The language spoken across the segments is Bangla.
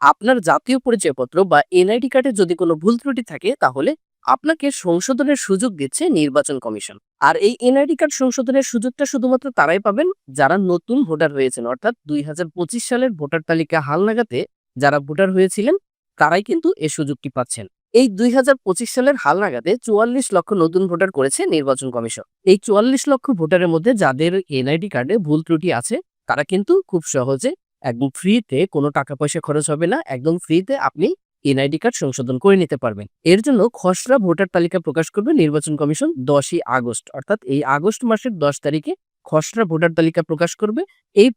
আপনার জাতীয় পরিচয়পত্র বা এনআইডি কার্ডে যদি কোনো ভুল ত্রুটি থাকে, তাহলে আপনাকে সংশোধনের সুযোগ দিচ্ছে নির্বাচন কমিশন। আর এই এনআইডি কার্ড সংশোধনের সুযোগটা শুধুমাত্র তারাই পাবেন যারা নতুন ভোটার হয়েছেন। অর্থাৎ দুই হাজার পঁচিশ সালের ভোটার তালিকা হালনাগাদে যারা ভোটার হয়েছিলেন, তারাই কিন্তু এই সুযোগটি পাচ্ছেন। এই দুই হাজার পঁচিশ সালের হাল হালনাগাদে চুয়াল্লিশ লক্ষ নতুন ভোটার করেছে নির্বাচন কমিশন। এই চুয়াল্লিশ লক্ষ ভোটারের মধ্যে যাদের এনআইডি কার্ডে ভুল ত্রুটি আছে, তারা কিন্তু খুব সহজে একদম ফ্রিতে কোনো টাকা পয়সা খরচ হবে না, একদম ফ্রিতে আপনি এনআইডি কার্ড সংশোধন করে নিতে পারবেন। এর জন্য খসড়া ভোটার তালিকা প্রকাশ করবে নির্বাচন কমিশন দশই আগস্ট। অর্থাৎ এই আগস্ট মাসের দশ তারিখে খসড়া ভোটার তালিকা প্রকাশ করবে। এই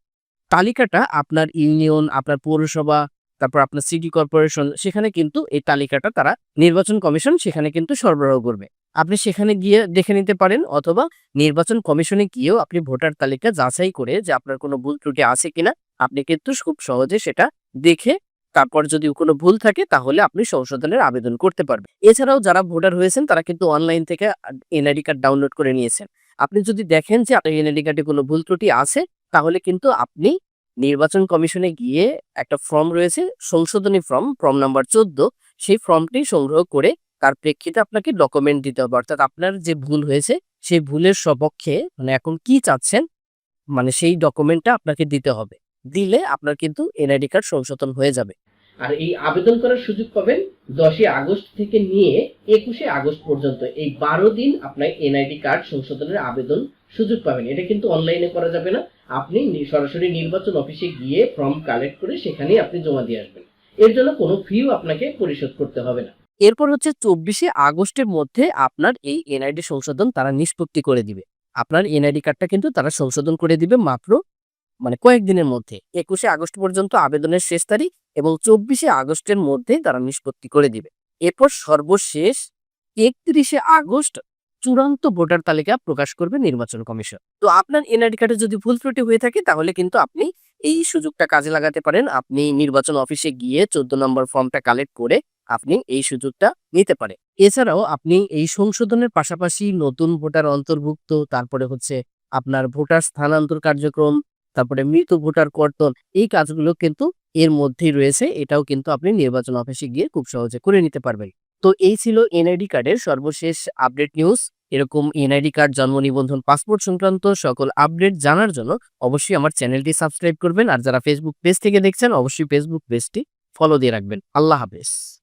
তালিকাটা আপনার ইউনিয়ন, আপনার পৌরসভা, তারপর আপনার সিটি কর্পোরেশন সেখানে কিন্তু এই তালিকাটা তারা নির্বাচন কমিশন সেখানে কিন্তু সরবরাহ করবে। আপনি সেখানে গিয়ে দেখে নিতে পারেন অথবা নির্বাচন কমিশনে গিয়েও আপনি ভোটার তালিকা যাচাই করে যে আপনার কোনো ভুল ত্রুটি আছে কিনা আপনি কিন্তু খুব সহজে সেটা দেখে তারপর যদি কোনো ভুল থাকে তাহলে আপনি সংশোধনের আবেদন করতে পারবেন। এছাড়াও যারা ভোটার হয়েছেন তারা কিন্তু অনলাইন থেকে এনআইডি কার্ড ডাউনলোড করে নিয়েছেন। আপনি যদি দেখেন যে আপনার এনআইডি কার্ডে কোনো ভুল ত্রুটি আছে তাহলে কিন্তু আপনি নির্বাচন কমিশনে গিয়ে একটা ফর্ম রয়েছে, সংশোধনী ফর্ম ফর্ম নাম্বার চোদ্দ, সেই ফর্মটি সংগ্রহ করে তার প্রেক্ষিতে আপনাকে ডকুমেন্ট দিতে হবে। অর্থাৎ আপনার যে ভুল হয়েছে সেই ভুলের সপক্ষে মানে এখন কি চাচ্ছেন মানে সেই ডকুমেন্টটা আপনাকে দিতে হবে। দিলে আপনার কিন্তু এনআইডি কার্ড সংশোধন হয়ে যাবে। আর এই আবেদন করার সুযোগ পাবেন দশই আগস্ট থেকে নিয়ে একুশে আগস্ট পর্যন্ত। এই বারো দিন আপনার এনআইডি কার্ড সংশোধনের আবেদন সুযোগ পাবেন। এটা কিন্তু অনলাইনে করা যাবে না। আপনি সরাসরি নির্বাচন অফিসে গিয়ে ফর্ম কালেক্ট করে সেখানেই আপনি জমা দিয়ে আসবেন। এর জন্য কোনো ফিও আপনাকে পরিশোধ করতে হবে না। এরপর হচ্ছে চব্বিশে আগস্টের মধ্যে আপনার এই এনআইডি সংশোধন তারা নিষ্পত্তি করে দিবে। আপনার এনআইডি কার্ডটা কিন্তু তারা সংশোধন করে দিবে মাত্র মানে কয়েকদিনের মধ্যে। একুশে আগস্ট পর্যন্ত আবেদনের শেষ তারিখ এবং চব্বিশে আগস্টের মধ্যে তারা নিষ্পত্তি করে দিবে। এরপর সর্বশেষ একত্রিশে আগস্ট চূড়ান্ত ভোটার তালিকা প্রকাশ করবে নির্বাচন কমিশন। তো আপনার এনআইডি কার্ডে যদি ভুল ত্রুটি হয়ে থাকে, তাহলে কিন্তু আপনি এই সুযোগটা কাজে লাগাতে পারেন। আপনি নির্বাচন অফিসে গিয়ে চোদ্দ নম্বর ফর্মটা কালেক্ট করে আপনি এই সুযোগটা নিতে পারেন। এছাড়াও আপনি এই সংশোধনের পাশাপাশি নতুন ভোটার অন্তর্ভুক্ত, তারপরে হচ্ছে আপনার ভোটার স্থানান্তর কার্যক্রম তারপরে মৃত ভোটার কর্তন এই কাজগুলো কিন্তু এর মধ্যেই রয়েছে, এটাও কিন্তু আপনি নির্বাচন অফিসে গিয়ে খুব সহজে করে নিতে পারবেন। তো এই ছিল এনআইডি কার্ডের সর্বশেষ আপডেট নিউজ। এরকম এনআইডি কার্ড, জন্ম নিবন্ধন, পাসপোর্ট সংক্রান্ত সকল আপডেট জানার জন্য অবশ্যই আমার চ্যানেলটি সাবস্ক্রাইব করবেন। আর যারা ফেসবুক পেজ থেকে দেখছেন, অবশ্যই ফেসবুক পেজটি ফলো দিয়ে রাখবেন। আল্লাহ হাফেজ।